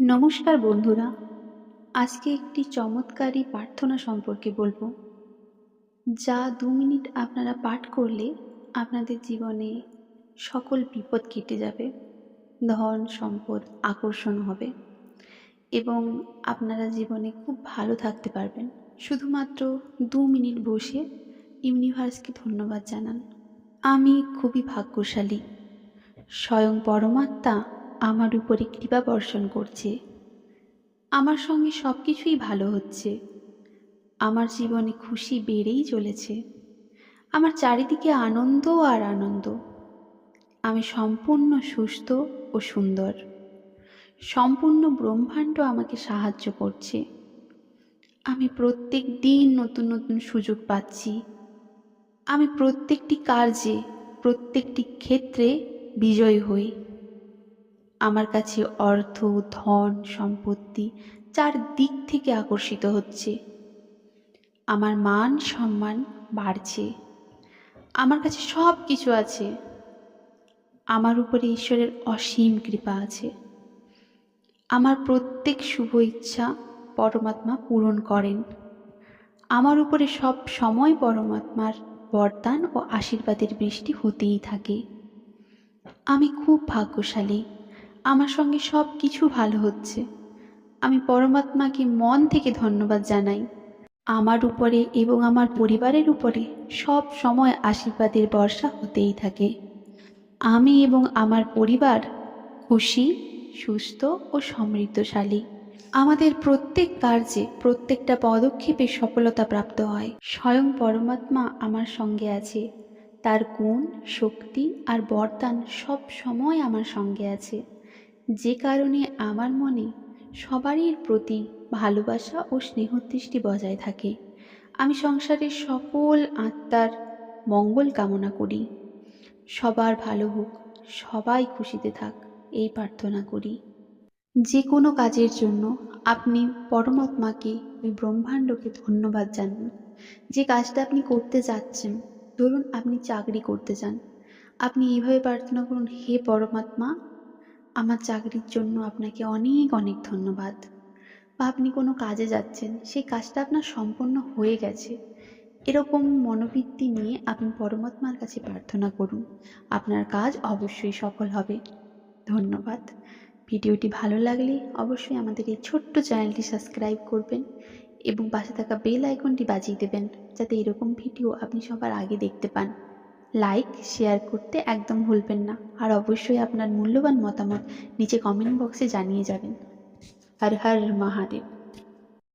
নমস্কার বন্ধুরা, আজকে একটি চমৎকারী প্রার্থনা সম্পর্কে বলব। যা দু মিনিট আপনারা পাঠ করলে আপনাদের জীবনে সকল বিপদ কেটে যাবে, ধন সম্পদ আকর্ষণ হবে এবং আপনারা জীবনে খুব ভালো থাকতে পারবেন। শুধুমাত্র দু মিনিট বসে ইউনিভার্সকে ধন্যবাদ জানান। আমি খুবই ভাগ্যশালী। স্বয়ং পরমাত্মা আমার উপরে কৃপা বর্ষণ করছে। আমার সঙ্গে সব কিছুই ভালো হচ্ছে। আমার জীবনে খুশি বেড়েই চলেছে। আমার চারিদিকে আনন্দ আর আনন্দ। আমি সম্পূর্ণ সুস্থ ও সুন্দর। সম্পূর্ণ ব্রহ্মাণ্ড আমাকে সাহায্য করছে। আমি প্রত্যেক দিন নতুন নতুন সুযোগ পাচ্ছি। আমি প্রত্যেকটি কার্যে প্রত্যেকটি ক্ষেত্রে বিজয় হই। আমার কাছে অর্থ, ধন, সম্পত্তি চার দিক থেকে আকর্ষিত হচ্ছে। আমার মান সম্মান বাড়ছে। আমার কাছে সব কিছু আছে। আমার উপরে ঈশ্বরের অসীম কৃপা আছে। আমার প্রত্যেক শুভ ইচ্ছা পরমাত্মা পূরণ করেন। আমার উপরে সব সময় পরমাত্মার বরদান ও আশীর্বাদের বৃষ্টি হতেই থাকে। আমি খুব ভাগ্যশালী। আমার সঙ্গে সব কিছু ভালো হচ্ছে। আমি পরমাত্মাকে মন থেকে ধন্যবাদ জানাই। আমার উপরে এবং আমার পরিবারের উপরে সব সময় আশীর্বাদের বর্ষা হতেই থাকে। আমি এবং আমার পরিবার খুশি, সুস্থ ও সমৃদ্ধশালী। আমাদের প্রত্যেক কার্যে প্রত্যেকটা পদক্ষেপে সফলতা প্রাপ্ত হয়। স্বয়ং পরমাত্মা আমার সঙ্গে আছে। তার গুণ, শক্তি আর বরদান সব সময় আমার সঙ্গে আছে। যে কারণে আমার মনে সবারই প্রতি ভালোবাসা ও স্নেহদৃষ্টি বজায় থাকে। আমি সংসারের সকল আত্মার মঙ্গল কামনা করি। সবার ভালো হোক, সবাই খুশিতে থাক, এই প্রার্থনা করি। যে কোনো কাজের জন্য আপনি পরমাত্মাকে ওই ব্রহ্মাণ্ডকে ধন্যবাদ জানান। যে কাজটা আপনি করতে যাচ্ছেন, ধরুন আপনি চাকরি করতে চান আপনি এইভাবে প্রার্থনা করুন, হে পরমাত্মা আমার চাকরির জন্য আপনাকে অনেক অনেক ধন্যবাদ। বা আপনি কোনো কাজে যাচ্ছেন, সেই কাজটা আপনার সম্পন্ন হয়ে গেছে। এরকম মনোবৃত্তি নিয়ে আপনি পরমাত্মার কাছে প্রার্থনা করুন। আপনার কাজ অবশ্যই সফল হবে। ধন্যবাদ। ভিডিওটি ভালো লাগলে অবশ্যই আমাদের এই ছোট্ট চ্যানেলটি সাবস্ক্রাইব করবেন এবং পাশে থাকা বেল আইকনটি বাজিয়ে দেবেন, যাতে এরকম ভিডিও আপনি সবার আগে দেখতে পান। লাইক শেয়ার করতে একদম ভুলবেন না। আর অবশ্যই আপনার মূল্যবান মতামত নিচে কমেন্ট বক্সে জানিয়ে যাবেন। হর হর মহাদেব।